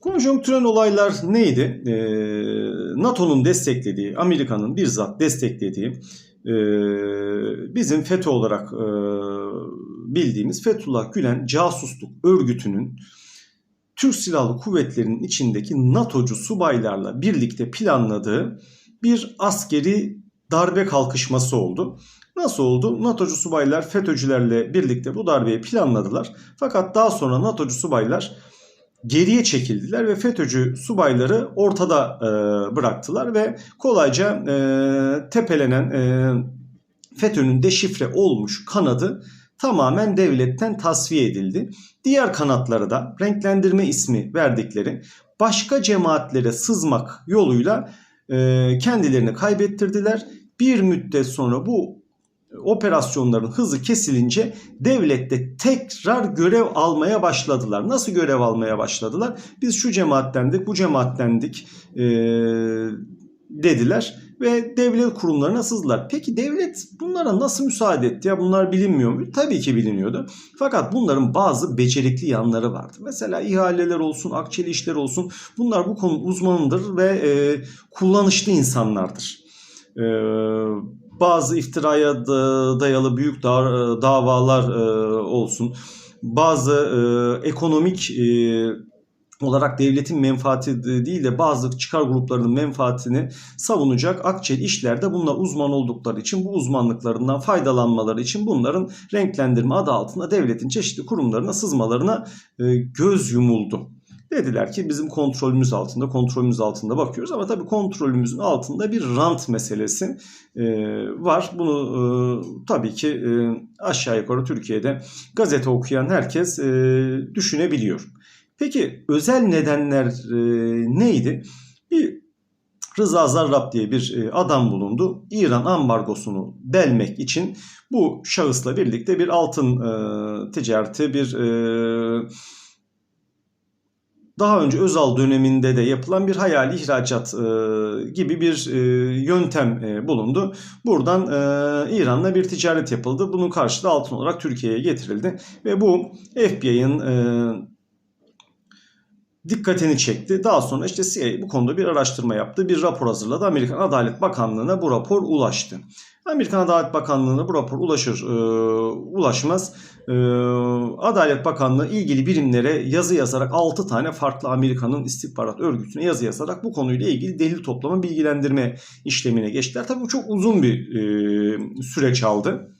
Konjonktürel olaylar neydi? Ee, NATO'nun desteklediği, Amerika'nın bizzat desteklediği, e, bizim FETÖ olarak e, bildiğimiz Fethullah Gülen casusluk örgütünün Türk Silahlı Kuvvetleri'nin içindeki NATO'cu subaylarla birlikte planladığı bir askeri darbe kalkışması oldu. Nasıl oldu? NATO'cu subaylar FETÖ'cülerle birlikte bu darbeyi planladılar. Fakat daha sonra NATO'cu subaylar geriye çekildiler ve FETÖ'cü subayları ortada e, bıraktılar ve kolayca e, tepelenen e, FETÖ'nün deşifre olmuş kanadı tamamen devletten tasfiye edildi. Diğer kanatları da renklendirme ismi verdikleri başka cemaatlere sızmak yoluyla e, kendilerini kaybettirdiler. Bir müddet sonra bu operasyonların hızı kesilince devlette tekrar görev almaya başladılar. Nasıl görev almaya başladılar? Biz şu cemaattendik, bu cemaattendik e, dediler ve devlet kurumlarına sızdılar. Peki devlet bunlara nasıl müsaade etti ya bunlar bilinmiyor mu? Tabii ki biliniyordu. Fakat bunların bazı becerikli yanları vardı. Mesela ihaleler olsun, akçeli işler olsun bunlar bu konu uzmanıdır ve e, kullanışlı insanlardır. E, bazı iftiraya da- dayalı büyük da- davalar e, olsun, bazı e, ekonomik e, olarak devletin menfaati de- değil de bazı çıkar gruplarının menfaatini savunacak akçeli işlerde bunlar uzman oldukları için bu uzmanlıklarından faydalanmaları için bunların renklendirme adı altında devletin çeşitli kurumlarına sızmalarına e, göz yumuldu. Dediler ki bizim kontrolümüz altında, kontrolümüz altında bakıyoruz ama tabii kontrolümüzün altında bir rant meselesi e, var. Bunu e, tabii ki e, aşağı yukarı Türkiye'de gazete okuyan herkes e, düşünebiliyor. Peki özel nedenler e, neydi? Bir Rıza Zarrab diye bir e, adam bulundu. İran ambargosunu delmek için bu şahısla birlikte bir altın e, ticareti, bir e, daha önce Özal döneminde de yapılan bir hayali ihracat e, gibi bir e, yöntem e, bulundu. Buradan İran'la bir ticaret yapıldı. Bunun karşılığı altın olarak Türkiye'ye getirildi. Ve bu FBI'ın dikkatini çekti. Daha sonra işte CIA bu konuda bir araştırma yaptı. Bir rapor hazırladı. Amerikan Adalet Bakanlığı'na bu rapor ulaştı. Amerikan Adalet Bakanlığı'na bu rapor ulaşır e, ulaşmaz. E, Adalet Bakanlığı ilgili birimlere yazı yazarak 6 tane farklı Amerika'nın istihbarat örgütüne yazı yazarak bu konuyla ilgili delil toplama bilgilendirme işlemine geçtiler. Tabii bu çok uzun bir e, süreç aldı.